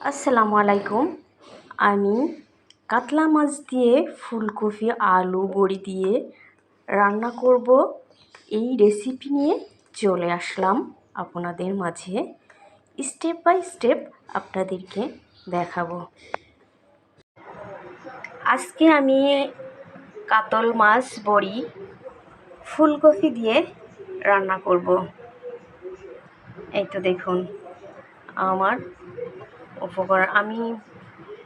আসসালামু আলাইকুম। আমি কাতলা মাছ দিয়ে ফুলকপি, আলু, বড়ি দিয়ে রান্না করব। এই রেসিপি নিয়ে চলে আসলাম আপনাদের মাঝে। স্টেপ বাই স্টেপ আপনাদেরকে দেখাবো। আজকে আমি কাতল মাছ, বড়ি, ফুলকপি দিয়ে রান্না করব। এই তো দেখুন, আমার উপকরণ, আমি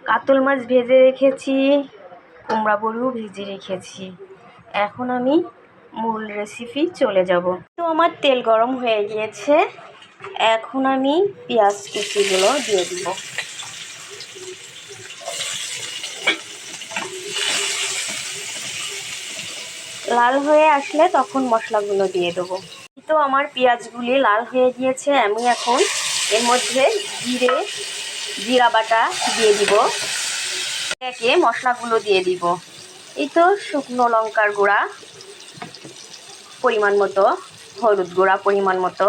কাতল মাছ ভেজে রেখেছি, কুমড়া বড়িও ভেজে রেখেছি। এখন আমি মূল রেসিপি চলে যাব। তো আমার তেল গরম হয়ে গিয়েছে। এখন আমি পেঁয়াজ কুচিগুলো দিয়ে দিব। লাল হয়ে আসলে তখন মশলাগুলো দিয়ে দেবো। তো আমার পেঁয়াজগুলি লাল হয়ে গিয়েছে। আমি এখন এর মধ্যে জিরে জিরা বাটা দিয়ে দিব। একে মশলাগুলো দিয়ে দিব। এই তো শুকনো লঙ্কার গুঁড়া পরিমাণ মতো, হলুদ গুঁড়া পরিমাণ মতো,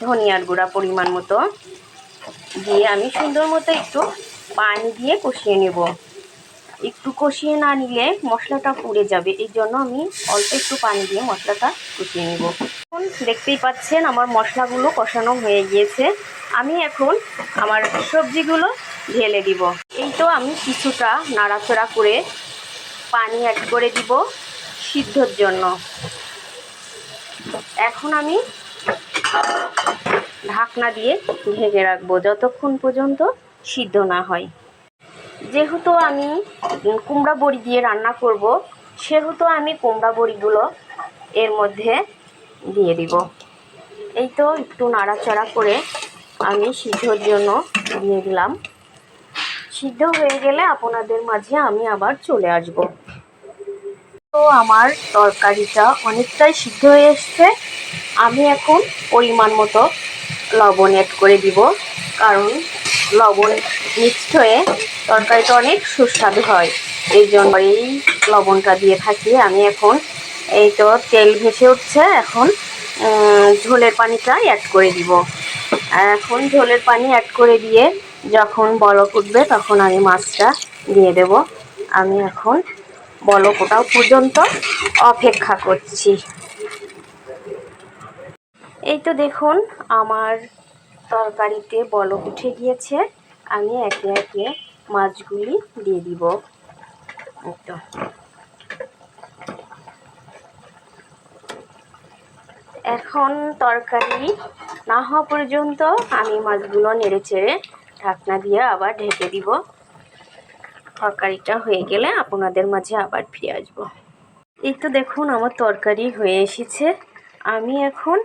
ধনিয়ার গুঁড়া পরিমাণ মতো দিয়ে আমি সুন্দর মতো একটু পানি দিয়ে কষিয়ে নেব। একটু কষিয়ে না নিলে মশলাটা পুড়ে যাবে এই জন্য আমি অল্প একটু পানি দিয়ে মশলাটা কষিয়ে নেব। এখন দেখতেই পাচ্ছেন আমার মশলাগুলো কষানো হয়ে গিয়েছে। আমি এখন আমার সবজিগুলো ঢেলে দিব। এই তো আমি কিছুটা নাড়াচড়া করে পানি অ্যাড করে দিব সিদ্ধর জন্য। এখন আমি ঢাকনা দিয়ে ঢেকে রাখব যতক্ষণ পর্যন্ত সিদ্ধ না হয়। যেহেতু আমি কুমড়া বড়ি দিয়ে রান্না করব, সেহেতু আমি কুমড়া বড়িগুলো এর মধ্যে দিয়ে দিব। এই তো একটু নাড়াচাড়া করে আমি সিদ্ধর জন্য দিয়ে দিলাম। সিদ্ধ হয়ে গেলে আপনাদের মাঝে আমি আবার চলে আসব। তো আমার তরকারিটা অনেকটাই সিদ্ধ হয়ে এসছে। আমি এখন পরিমাণ মতো লবণ অ্যাড করে দিব, কারণ লবণ মিক্সড হয়ে তরকারিটা অনেক সুস্বাদু হয়। এই জন্য এই লবণটা দিয়ে থাকি। আমি এখন এই তো তেল ভেসে উঠছে, এখন ঝোলের পানিটা অ্যাড করে দিব। আর এখন ঝোলের পানি অ্যাড করে দিয়ে যখন বলক উঠবে, তখন আমি মাছটা দিয়ে দেব। আমি এখন বলক ওটাও পর্যন্ত অপেক্ষা করছি। এই তো দেখুন, আমার তরকারিতে বলক উঠে গিয়েছে। আমি একে একে মাছগুলি দিয়ে দিব। তো। এখন তরকারি না হওয়া পর্যন্ত আমি মাছগুলো নেড়ে চেড়ে ঢাকনা দিয়ে আবার ঢেকে দিব। তরকারিটা হয়ে গেলে আপনাদের মাঝে আবার ফিরে আসব। এই তো দেখুন আমার তরকারি হয়ে এসেছে। আমি এখন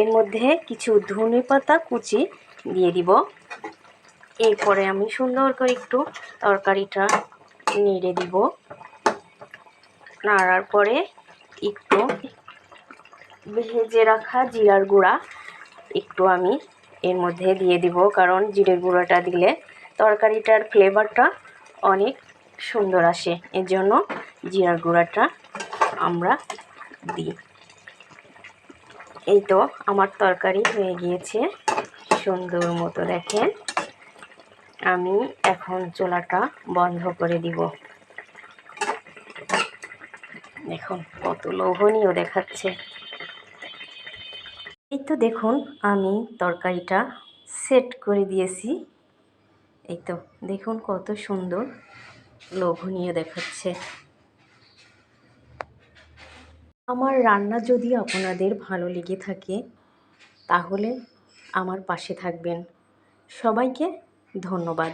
এর মধ্যে কিছু ধনে পাতা কুচি দিয়ে দিব। এরপরে আমি সুন্দর করে একটু তরকারিটা নেড়ে দিব। নাড়ার পরে একটু ভেজে রাখা জিরার গুঁড়া একটু আমি এর মধ্যে দিয়ে দিব, কারণ জিরের গুঁড়োটা দিলে তরকারিটার ফ্লেভারটা অনেক সুন্দর আসে। এর জন্য জিরার গুঁড়াটা আমরা দিই। এই তো আমার তরকারি হয়ে গিয়েছে সুন্দর মতো, দেখেন। আমি এখন চোলাটা বন্ধ করে দিব। দেখুন, কত লোভনীয় দেখাচ্ছে। এই তো দেখুন, আমি তরকারিটা সেট করে দিয়েছি। এই তো দেখুন কত সুন্দর লোভনীয় দেখাচ্ছে। আমার রান্না যদি আপনাদের ভালো লেগে থাকে, তাহলে আমার পাশে থাকবেন। সবাইকে ধন্যবাদ।